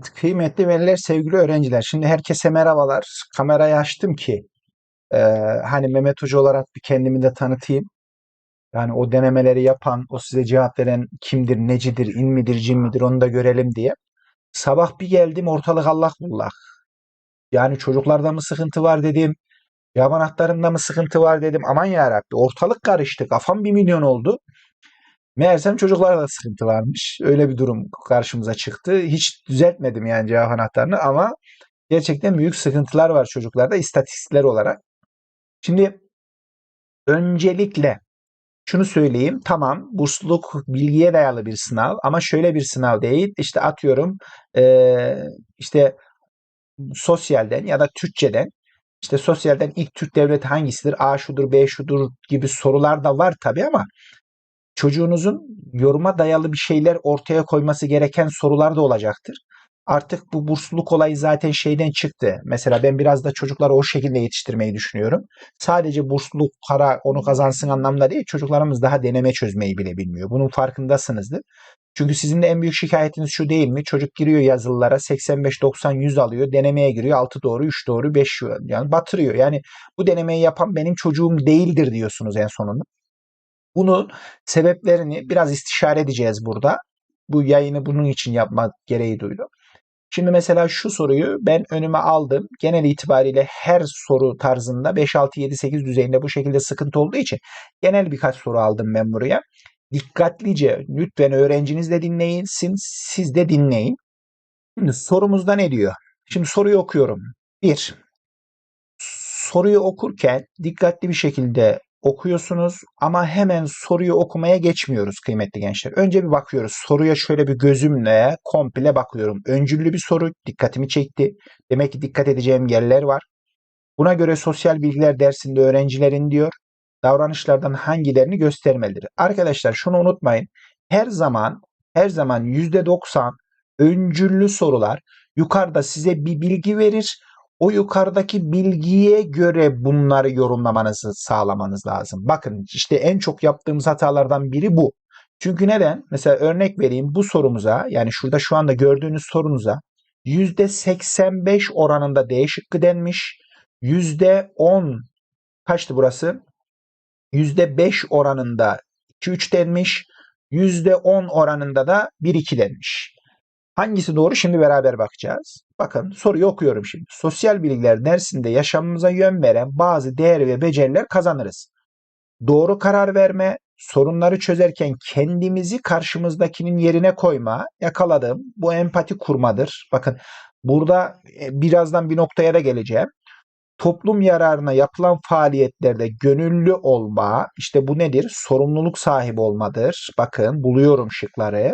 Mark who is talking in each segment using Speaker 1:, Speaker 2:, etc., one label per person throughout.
Speaker 1: Kıymetli veliler, sevgili öğrenciler. Şimdi herkese merhabalar. Kamerayı açtım ki e, hani Mehmet Hoca olarak bir kendimi de tanıtayım. Yani o denemeleri yapan, o size cevap veren kimdir, necidir, in midir, cin midir onu da görelim diye. Sabah bir geldim ortalık allak bullak. Yani çocuklarda mı sıkıntı var dedim. Yaban atlarında mı sıkıntı var dedim. Aman yarabbi ortalık karıştı. Kafam bir milyon oldu. Meğersem çocuklarda da sıkıntı varmış. Öyle bir durum karşımıza çıktı. Hiç düzeltmedim yani cevap anahtarını ama gerçekten büyük sıkıntılar var çocuklarda istatistikler olarak. Şimdi öncelikle şunu söyleyeyim. Tamam bursluluk bilgiye dayalı bir sınav ama şöyle bir sınav değil. İşte atıyorum işte sosyalden ya da Türkçeden işte sosyalden ilk Türk devleti hangisidir? A şudur, B şudur gibi sorular da var tabii ama çocuğunuzun yoruma dayalı bir şeyler ortaya koyması gereken sorular da olacaktır. Artık bu bursluluk olayı zaten şeyden çıktı. Mesela ben biraz da çocukları o şekilde yetiştirmeyi düşünüyorum. Sadece bursluluk para onu kazansın anlamda değil. Çocuklarımız daha deneme çözmeyi bile bilmiyor. Bunun farkındasınızdır. Çünkü sizin de en büyük şikayetiniz şu değil mi? Çocuk giriyor yazılılara 85 90 100 alıyor. Denemeye giriyor 6 doğru 3 doğru 5 yani batırıyor. Yani bu denemeyi yapan benim çocuğum değildir diyorsunuz en sonunda. Bunun sebeplerini biraz istişare edeceğiz burada. Bu yayını bunun için yapmak gereği duydum. Şimdi mesela şu soruyu ben önüme aldım. Genel itibariyle her soru tarzında 5, 6, 7, 8 düzeyinde bu şekilde sıkıntı olduğu için genel birkaç soru aldım ben buraya. Dikkatlice lütfen öğrenciniz de dinleyin, siz de dinleyin. Şimdi sorumuzda ne diyor? Şimdi soruyu okuyorum. 1. Soruyu okurken dikkatli bir şekilde okuyorsunuz ama hemen soruyu okumaya geçmiyoruz kıymetli gençler. Önce bir bakıyoruz. Soruya şöyle bir gözümle komple bakıyorum. Öncüllü bir soru dikkatimi çekti. Demek ki dikkat edeceğim yerler var. Buna göre sosyal bilgiler dersinde öğrencilerin diyor davranışlardan hangilerini göstermelidir. Arkadaşlar şunu unutmayın. Her zaman her zaman %90 öncüllü sorular yukarıda size bir bilgi verir o yukarıdaki bilgiye göre bunları yorumlamanızı sağlamanız lazım. Bakın işte en çok yaptığımız hatalardan biri bu. Çünkü neden? Mesela örnek vereyim bu sorumuza yani şurada şu anda gördüğünüz sorunuza %85 oranında D şıkkı denmiş. %10 kaçtı burası? %5 oranında 2-3 denmiş. %10 oranında da 1-2 denmiş. Hangisi doğru şimdi beraber bakacağız. Bakın soruyu okuyorum şimdi. Sosyal bilgiler dersinde yaşamımıza yön veren bazı değer ve beceriler kazanırız. Doğru karar verme, sorunları çözerken kendimizi karşımızdakinin yerine koyma, yakaladım. Bu empati kurmadır. Bakın burada e, birazdan bir noktaya da geleceğim. Toplum yararına yapılan faaliyetlerde gönüllü olma, işte bu nedir? Sorumluluk sahibi olmadır. Bakın buluyorum şıkları.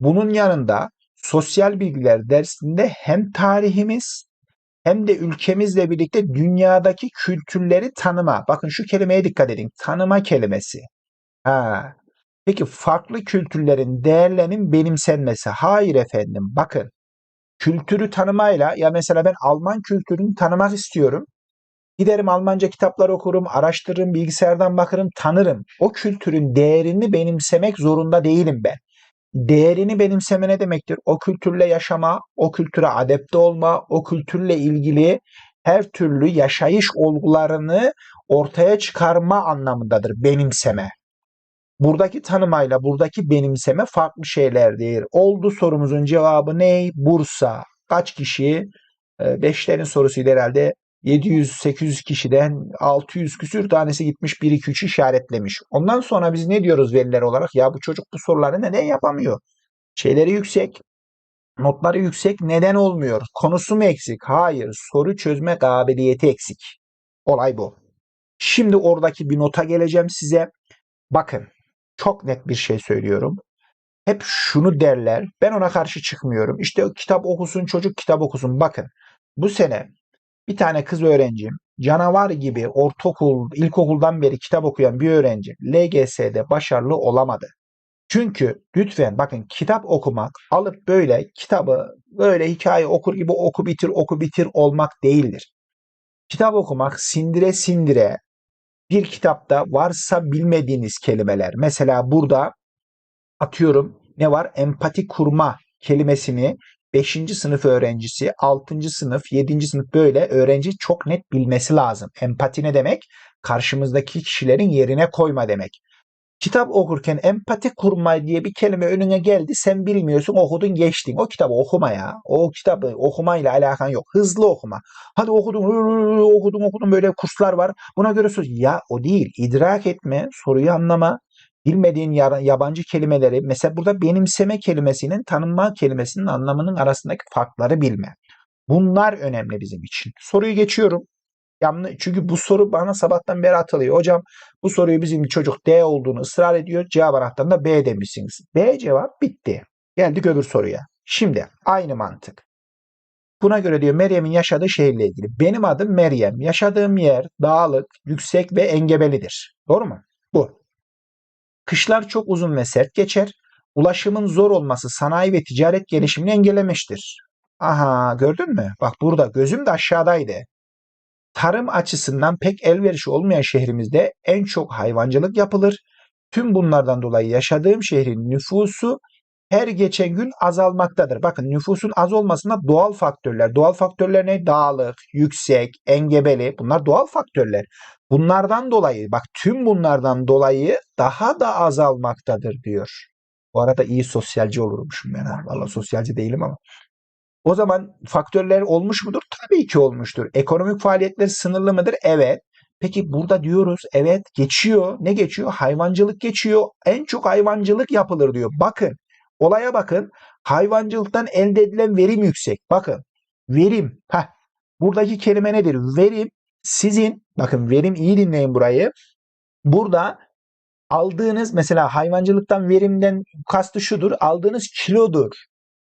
Speaker 1: Bunun yanında sosyal bilgiler dersinde hem tarihimiz hem de ülkemizle birlikte dünyadaki kültürleri tanıma. Bakın şu kelimeye dikkat edin. Tanıma kelimesi. Ha. Peki farklı kültürlerin değerlerinin benimsenmesi. Hayır efendim. Bakın. Kültürü tanımayla ya mesela ben Alman kültürünü tanımak istiyorum. Giderim Almanca kitaplar okurum, araştırırım, bilgisayardan bakarım, tanırım. O kültürün değerini benimsemek zorunda değilim ben değerini benimseme ne demektir? O kültürle yaşama, o kültüre adapte olma, o kültürle ilgili her türlü yaşayış olgularını ortaya çıkarma anlamındadır benimseme. Buradaki tanımayla buradaki benimseme farklı şeylerdir. Oldu sorumuzun cevabı ne? Bursa. Kaç kişi? Ee, beşlerin sorusuydu herhalde. 700-800 kişiden 600 küsür tanesi gitmiş 1-2-3 işaretlemiş. Ondan sonra biz ne diyoruz veliler olarak? Ya bu çocuk bu soruları neden yapamıyor? Şeyleri yüksek, notları yüksek neden olmuyor? Konusu mu eksik? Hayır, soru çözme kabiliyeti eksik. Olay bu. Şimdi oradaki bir nota geleceğim size. Bakın, çok net bir şey söylüyorum. Hep şunu derler. Ben ona karşı çıkmıyorum. İşte kitap okusun, çocuk kitap okusun. Bakın, bu sene bir tane kız öğrencim canavar gibi ortaokul, ilkokuldan beri kitap okuyan bir öğrenci LGS'de başarılı olamadı. Çünkü lütfen bakın kitap okumak alıp böyle kitabı böyle hikaye okur gibi oku bitir oku bitir olmak değildir. Kitap okumak sindire sindire bir kitapta varsa bilmediğiniz kelimeler. Mesela burada atıyorum ne var? Empati kurma kelimesini 5. sınıf öğrencisi, 6. sınıf, 7. sınıf böyle öğrenci çok net bilmesi lazım. Empati ne demek? Karşımızdaki kişilerin yerine koyma demek. Kitap okurken empati kurma diye bir kelime önüne geldi. Sen bilmiyorsun okudun geçtin. O kitabı okuma ya. O kitabı okumayla alakan yok. Hızlı okuma. Hadi okudun okudun okudun böyle kurslar var. Buna göre söz. Ya o değil. İdrak etme, soruyu anlama. Bilmediğin yabancı kelimeleri mesela burada benimseme kelimesinin tanınma kelimesinin anlamının arasındaki farkları bilme. Bunlar önemli bizim için. Soruyu geçiyorum. Yanlış, çünkü bu soru bana sabahtan beri atılıyor. Hocam bu soruyu bizim çocuk D olduğunu ısrar ediyor. Cevap anahtarında B demişsiniz. B cevap bitti. Geldik öbür soruya. Şimdi aynı mantık. Buna göre diyor Meryem'in yaşadığı şehirle ilgili. Benim adım Meryem. Yaşadığım yer dağlık, yüksek ve engebelidir. Doğru mu? Bu. Kışlar çok uzun ve sert geçer. Ulaşımın zor olması sanayi ve ticaret gelişimini engellemiştir. Aha gördün mü? Bak burada gözüm de aşağıdaydı. Tarım açısından pek elverişli olmayan şehrimizde en çok hayvancılık yapılır. Tüm bunlardan dolayı yaşadığım şehrin nüfusu her geçen gün azalmaktadır. Bakın nüfusun az olmasında doğal faktörler. Doğal faktörler ne? Dağlık, yüksek, engebeli. Bunlar doğal faktörler. Bunlardan dolayı bak tüm bunlardan dolayı daha da azalmaktadır diyor. Bu arada iyi sosyalci olurmuşum ben. ha. Vallahi sosyalci değilim ama. O zaman faktörler olmuş mudur? Tabii ki olmuştur. Ekonomik faaliyetler sınırlı mıdır? Evet. Peki burada diyoruz evet geçiyor. Ne geçiyor? Hayvancılık geçiyor. En çok hayvancılık yapılır diyor. Bakın olaya bakın. Hayvancılıktan elde edilen verim yüksek. Bakın verim. Heh, buradaki kelime nedir? Verim sizin bakın verim iyi dinleyin burayı. Burada aldığınız mesela hayvancılıktan verimden kastı şudur. Aldığınız kilodur.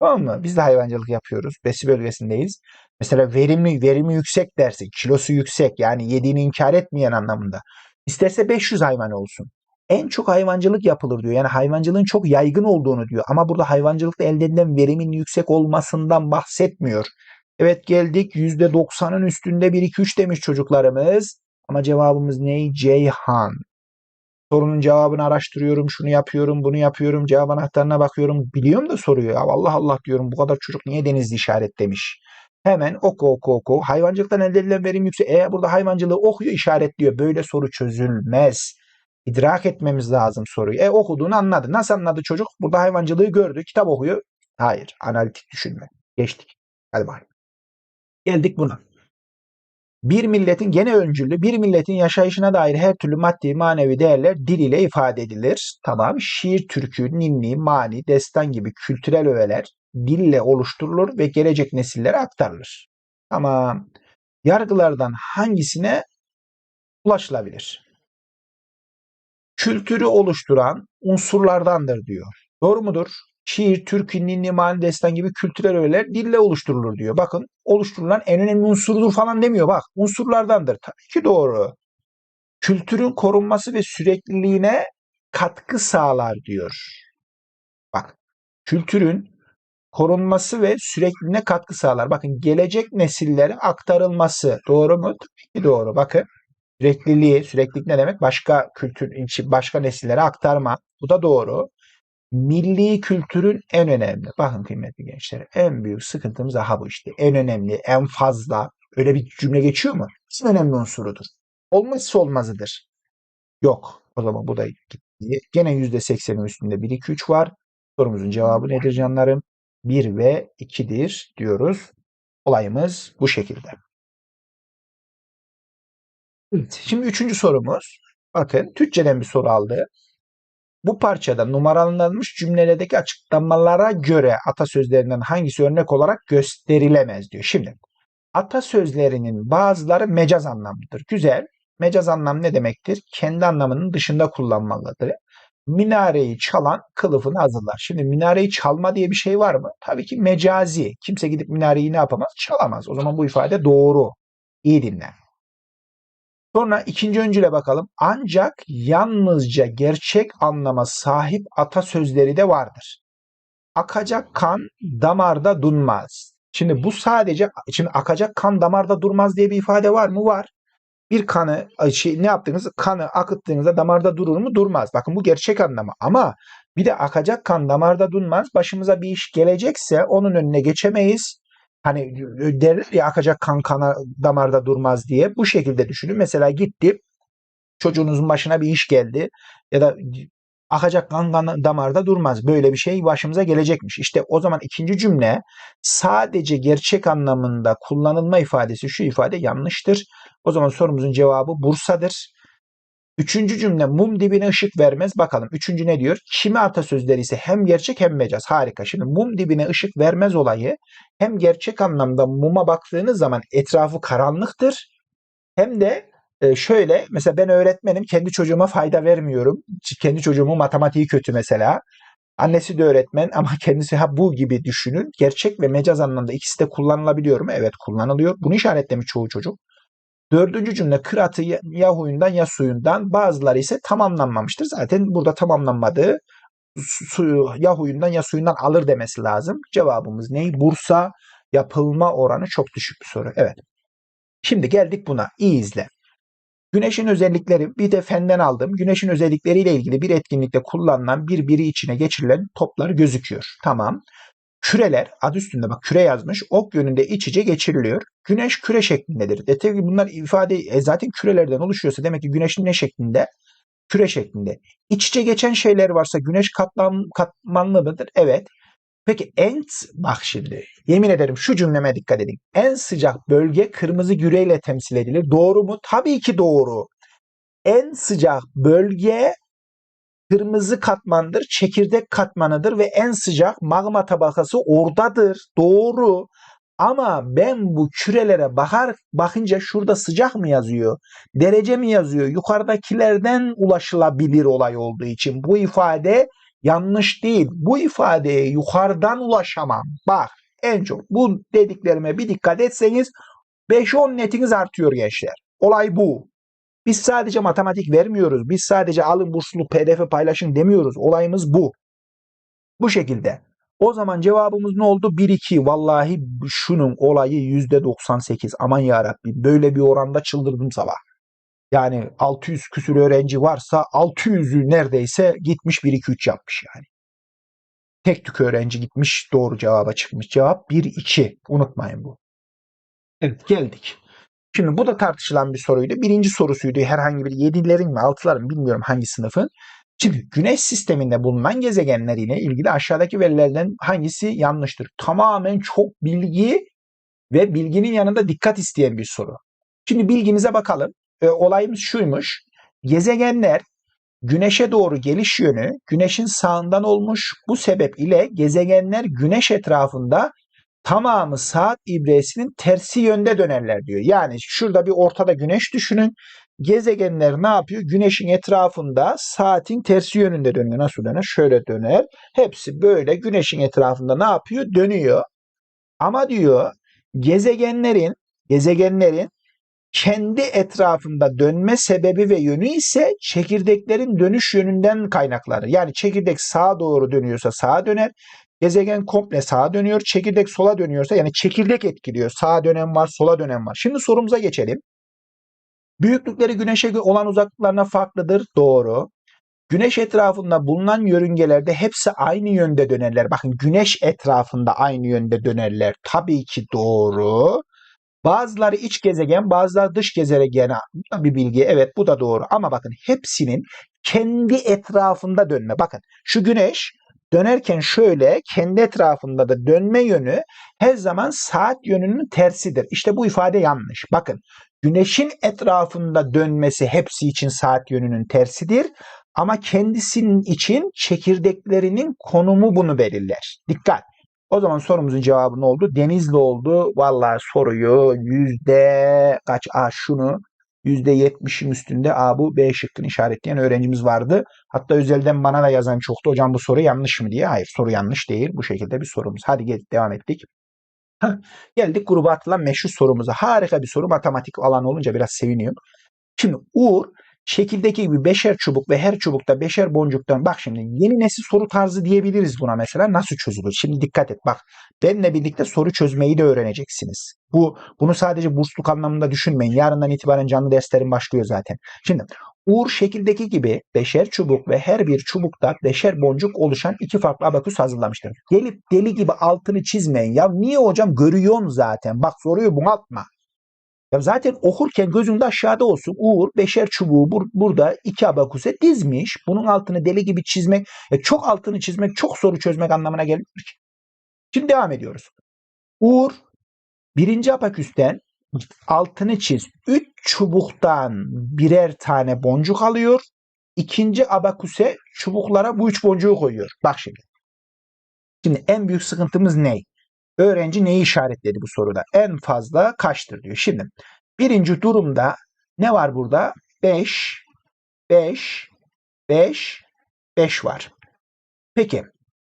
Speaker 1: Tamam mı? Biz de hayvancılık yapıyoruz. Besi bölgesindeyiz. Mesela verimli, verimi yüksek dersin. Kilosu yüksek. Yani yediğini inkar etmeyen anlamında. İsterse 500 hayvan olsun. En çok hayvancılık yapılır diyor. Yani hayvancılığın çok yaygın olduğunu diyor. Ama burada hayvancılıkta elde edilen verimin yüksek olmasından bahsetmiyor. Evet geldik %90'ın üstünde 1 2 3 demiş çocuklarımız. Ama cevabımız ne? Ceyhan. Sorunun cevabını araştırıyorum, şunu yapıyorum, bunu yapıyorum, cevap anahtarına bakıyorum. Biliyorum da soruyor. Ya Allah Allah diyorum bu kadar çocuk niye denizli işaret demiş. Hemen oku oku oku. Hayvancılıktan elde edilen verim yüksek. Eğer burada hayvancılığı okuyor işaretliyor. Böyle soru çözülmez. İdrak etmemiz lazım soruyu. E okuduğunu anladı. Nasıl anladı çocuk? Burada hayvancılığı gördü. Kitap okuyor. Hayır. Analitik düşünme. Geçtik. Hadi bakalım. Geldik buna. Bir milletin gene öncüllü, bir milletin yaşayışına dair her türlü maddi manevi değerler dil ile ifade edilir. Tamam. Şiir, türkü, ninni, mani, destan gibi kültürel öğeler dille oluşturulur ve gelecek nesillere aktarılır. Ama yargılardan hangisine ulaşılabilir? Kültürü oluşturan unsurlardandır diyor. Doğru mudur? Şiir, türkü, ninni, mani, destan gibi kültürel öğeler dille oluşturulur diyor. Bakın oluşturulan en önemli unsurdur falan demiyor. Bak unsurlardandır. Tabii ki doğru. Kültürün korunması ve sürekliliğine katkı sağlar diyor. Bak kültürün korunması ve sürekliliğine katkı sağlar. Bakın gelecek nesillere aktarılması doğru mu? Tabii ki doğru. Bakın sürekliliği, süreklilik ne demek? Başka kültür, içi- başka nesillere aktarma. Bu da doğru. Milli kültürün en önemli. Bakın kıymetli gençler. En büyük sıkıntımız aha bu işte. En önemli, en fazla. Öyle bir cümle geçiyor mu? En önemli unsurudur. Olmazsa olmazıdır. Yok. O zaman bu da gitti. Gene %80'in üstünde 1, 2, 3 var. Sorumuzun cevabı nedir canlarım? 1 ve 2'dir diyoruz. Olayımız bu şekilde. Evet, şimdi üçüncü sorumuz. Bakın Türkçeden bir soru aldı. Bu parçada numaralanmış cümlelerdeki açıklamalara göre atasözlerinden hangisi örnek olarak gösterilemez diyor. Şimdi atasözlerinin bazıları mecaz anlamlıdır. Güzel. Mecaz anlam ne demektir? Kendi anlamının dışında kullanmalıdır. Minareyi çalan kılıfını hazırlar. Şimdi minareyi çalma diye bir şey var mı? Tabii ki mecazi. Kimse gidip minareyi ne yapamaz? Çalamaz. O zaman bu ifade doğru. İyi dinle. Sonra ikinci öncüle bakalım. Ancak yalnızca gerçek anlama sahip atasözleri de vardır. Akacak kan damarda durmaz. Şimdi bu sadece şimdi akacak kan damarda durmaz diye bir ifade var mı? Var. Bir kanı şey, ne yaptığınız kanı akıttığınızda damarda durur mu? Durmaz. Bakın bu gerçek anlamı. Ama Bir de akacak kan damarda durmaz. Başımıza bir iş gelecekse onun önüne geçemeyiz. Hani derler ya akacak kan kana damarda durmaz diye. Bu şekilde düşünün. Mesela gitti çocuğunuzun başına bir iş geldi ya da akacak kan kan damarda durmaz. Böyle bir şey başımıza gelecekmiş. İşte o zaman ikinci cümle sadece gerçek anlamında kullanılma ifadesi şu ifade yanlıştır. O zaman sorumuzun cevabı Bursa'dır. Üçüncü cümle mum dibine ışık vermez. Bakalım üçüncü ne diyor? Kimi atasözleri ise hem gerçek hem mecaz. Harika. Şimdi mum dibine ışık vermez olayı hem gerçek anlamda muma baktığınız zaman etrafı karanlıktır. Hem de e, şöyle mesela ben öğretmenim kendi çocuğuma fayda vermiyorum. Kendi çocuğumun matematiği kötü mesela. Annesi de öğretmen ama kendisi ha bu gibi düşünün. Gerçek ve mecaz anlamda ikisi de kullanılabiliyor mu? Evet kullanılıyor. Bunu işaretlemiş çoğu çocuk. Dördüncü cümle kıratı ya, huyundan ya suyundan bazıları ise tamamlanmamıştır. Zaten burada tamamlanmadığı suyu ya huyundan ya suyundan alır demesi lazım. Cevabımız ne? Bursa yapılma oranı çok düşük bir soru. Evet. Şimdi geldik buna. İyi izle. Güneşin özellikleri bir de fenden aldım. Güneşin özellikleriyle ilgili bir etkinlikte kullanılan bir biri içine geçirilen toplar gözüküyor. Tamam. Küreler adı üstünde bak küre yazmış. Ok yönünde iç içe geçiriliyor. Güneş küre şeklindedir. E tabi bunlar ifade e, zaten kürelerden oluşuyorsa demek ki güneşin ne şeklinde? Küre şeklinde. İç içe geçen şeyler varsa güneş katlan, katmanlı mıdır? Evet. Peki en bak şimdi yemin ederim şu cümleme dikkat edin. En sıcak bölge kırmızı güreyle temsil edilir. Doğru mu? Tabii ki doğru. En sıcak bölge kırmızı katmandır, çekirdek katmanıdır ve en sıcak magma tabakası oradadır. Doğru. Ama ben bu kürelere bakar bakınca şurada sıcak mı yazıyor? Derece mi yazıyor? Yukarıdakilerden ulaşılabilir olay olduğu için bu ifade yanlış değil. Bu ifadeye yukarıdan ulaşamam. Bak en çok bu dediklerime bir dikkat etseniz 5-10 netiniz artıyor gençler. Olay bu. Biz sadece matematik vermiyoruz. Biz sadece alın burslu pdf paylaşın demiyoruz. Olayımız bu. Bu şekilde. O zaman cevabımız ne oldu? 1-2. Vallahi şunun olayı %98. Aman yarabbim böyle bir oranda çıldırdım sabah. Yani 600 küsür öğrenci varsa 600'ü neredeyse gitmiş 1-2-3 yapmış yani. Tek tük öğrenci gitmiş doğru cevaba çıkmış. Cevap 1-2. Unutmayın bu. Evet geldik. Şimdi bu da tartışılan bir soruydu. Birinci sorusuydu herhangi bir 7'lerin mi 6'ların bilmiyorum hangi sınıfın. Şimdi güneş sisteminde bulunan gezegenler ile ilgili aşağıdaki verilerden hangisi yanlıştır? Tamamen çok bilgi ve bilginin yanında dikkat isteyen bir soru. Şimdi bilgimize bakalım. E, olayımız şuymuş. Gezegenler güneşe doğru geliş yönü güneşin sağından olmuş. Bu sebep ile gezegenler güneş etrafında tamamı saat ibresinin tersi yönde dönerler diyor. Yani şurada bir ortada güneş düşünün. Gezegenler ne yapıyor? Güneşin etrafında saatin tersi yönünde dönüyor. Nasıl döner? Şöyle döner. Hepsi böyle güneşin etrafında ne yapıyor? Dönüyor. Ama diyor gezegenlerin gezegenlerin kendi etrafında dönme sebebi ve yönü ise çekirdeklerin dönüş yönünden kaynaklanır. Yani çekirdek sağa doğru dönüyorsa sağa döner. Gezegen komple sağa dönüyor. Çekirdek sola dönüyorsa yani çekirdek etkiliyor. Sağa dönem var, sola dönem var. Şimdi sorumuza geçelim. Büyüklükleri güneşe olan uzaklıklarına farklıdır. Doğru. Güneş etrafında bulunan yörüngelerde hepsi aynı yönde dönerler. Bakın güneş etrafında aynı yönde dönerler. Tabii ki doğru. Bazıları iç gezegen, bazıları dış gezegen bir bilgi. Evet bu da doğru. Ama bakın hepsinin kendi etrafında dönme. Bakın şu güneş dönerken şöyle kendi etrafında da dönme yönü her zaman saat yönünün tersidir. İşte bu ifade yanlış. Bakın güneşin etrafında dönmesi hepsi için saat yönünün tersidir. Ama kendisinin için çekirdeklerinin konumu bunu belirler. Dikkat. O zaman sorumuzun cevabı ne oldu? Denizli oldu. Vallahi soruyu yüzde kaç? A şunu yüzde yetmişin üstünde A bu B şıkkını işaretleyen öğrencimiz vardı. Hatta özelden bana da yazan çoktu. Hocam bu soru yanlış mı diye. Hayır soru yanlış değil. Bu şekilde bir sorumuz. Hadi gel devam ettik. Geldik gruba atılan meşhur sorumuza. Harika bir soru. Matematik alan olunca biraz seviniyorum. Şimdi Uğur şekildeki gibi beşer çubuk ve her çubukta beşer boncuktan bak şimdi yeni nesil soru tarzı diyebiliriz buna mesela nasıl çözülür? Şimdi dikkat et bak benimle birlikte soru çözmeyi de öğreneceksiniz. Bu bunu sadece bursluk anlamında düşünmeyin. Yarından itibaren canlı derslerim başlıyor zaten. Şimdi Uğur şekildeki gibi beşer çubuk ve her bir çubukta beşer boncuk oluşan iki farklı abaküs hazırlamıştır. Gelip deli gibi altını çizmeyin. Ya niye hocam görüyorsun zaten. Bak soruyu bunaltma. Ya zaten okurken gözünde aşağıda olsun. Uğur beşer çubuğu bur- burada iki abaküse dizmiş. Bunun altını deli gibi çizmek, e, çok altını çizmek, çok soru çözmek anlamına gelmiyor ki. Şimdi devam ediyoruz. Uğur birinci abaküsten altını çiz. Üç çubuktan birer tane boncuk alıyor. İkinci abaküse çubuklara bu üç boncuğu koyuyor. Bak şimdi. Şimdi en büyük sıkıntımız ne? Öğrenci neyi işaretledi bu soruda? En fazla kaçtır diyor. Şimdi birinci durumda ne var burada? 5, 5, 5, 5 var. Peki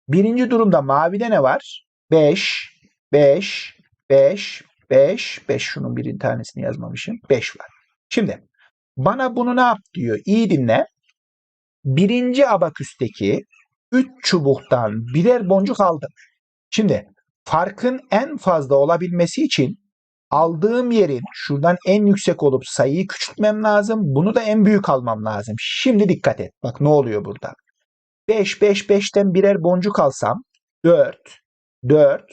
Speaker 1: birinci durumda mavide ne var? 5, 5, 5, 5, 5 şunun bir tanesini yazmamışım. 5 var. Şimdi bana bunu ne yap diyor? İyi dinle. Birinci abaküsteki 3 çubuktan birer boncuk aldım. Şimdi farkın en fazla olabilmesi için aldığım yerin şuradan en yüksek olup sayıyı küçültmem lazım. Bunu da en büyük almam lazım. Şimdi dikkat et. Bak ne oluyor burada. 5, 5, 5'ten birer boncuk alsam 4, 4,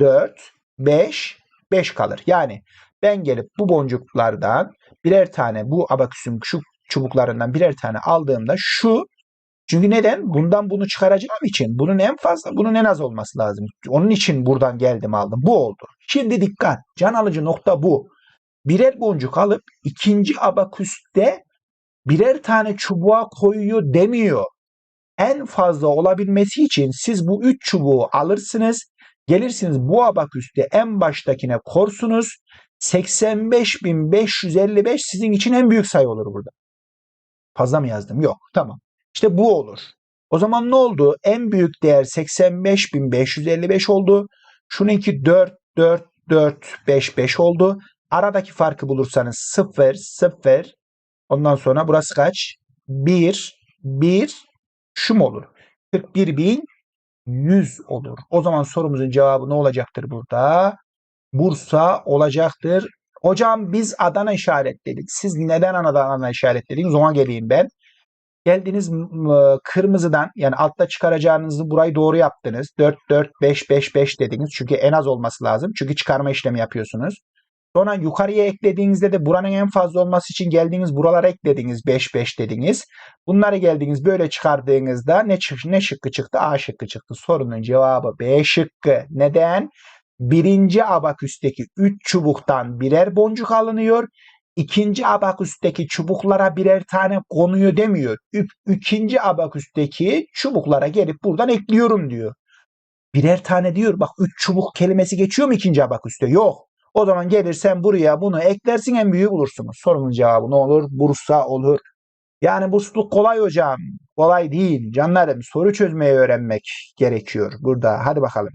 Speaker 1: 4, 5, 5 kalır. Yani ben gelip bu boncuklardan birer tane bu abaküsün şu çubuklarından birer tane aldığımda şu çünkü neden? Bundan bunu çıkaracağım için bunun en fazla bunun en az olması lazım. Onun için buradan geldim aldım. Bu oldu. Şimdi dikkat. Can alıcı nokta bu. Birer boncuk alıp ikinci abaküste birer tane çubuğa koyuyor demiyor. En fazla olabilmesi için siz bu üç çubuğu alırsınız. Gelirsiniz bu abaküste en baştakine korsunuz. 85.555 sizin için en büyük sayı olur burada. Fazla mı yazdım? Yok. Tamam. İşte bu olur. O zaman ne oldu? En büyük değer 85.555 oldu. Şununki 4, 4, 4, 5, 5 oldu. Aradaki farkı bulursanız 0, 0. Ondan sonra burası kaç? 1, 1. Şu mu olur? 41.100 olur. O zaman sorumuzun cevabı ne olacaktır burada? Bursa olacaktır. Hocam biz Adana işaretledik. Siz neden Adana işaretlediniz? Ona geleyim ben. Geldiniz m- kırmızıdan yani altta çıkaracağınızı burayı doğru yaptınız. 4 4 5 5 5 dediniz. Çünkü en az olması lazım. Çünkü çıkarma işlemi yapıyorsunuz. Sonra yukarıya eklediğinizde de buranın en fazla olması için geldiğiniz buralara eklediniz 5 5 dediniz. Bunları geldiniz böyle çıkardığınızda ne çıktı ne şıkkı çıktı? A şıkkı çıktı. Sorunun cevabı B şıkkı. Neden? Birinci abaküsteki 3 çubuktan birer boncuk alınıyor. İkinci abaküsteki çubuklara birer tane konuyor demiyor. Ü- İkinci abaküsteki çubuklara gelip buradan ekliyorum diyor. Birer tane diyor. Bak üç çubuk kelimesi geçiyor mu ikinci abaküste? Yok. O zaman gelirsen buraya bunu eklersin en büyüğü bulursunuz. Sorunun cevabı ne olur? Bursa olur. Yani bursluluk kolay hocam. Kolay değil. Canlarım soru çözmeyi öğrenmek gerekiyor burada. Hadi bakalım.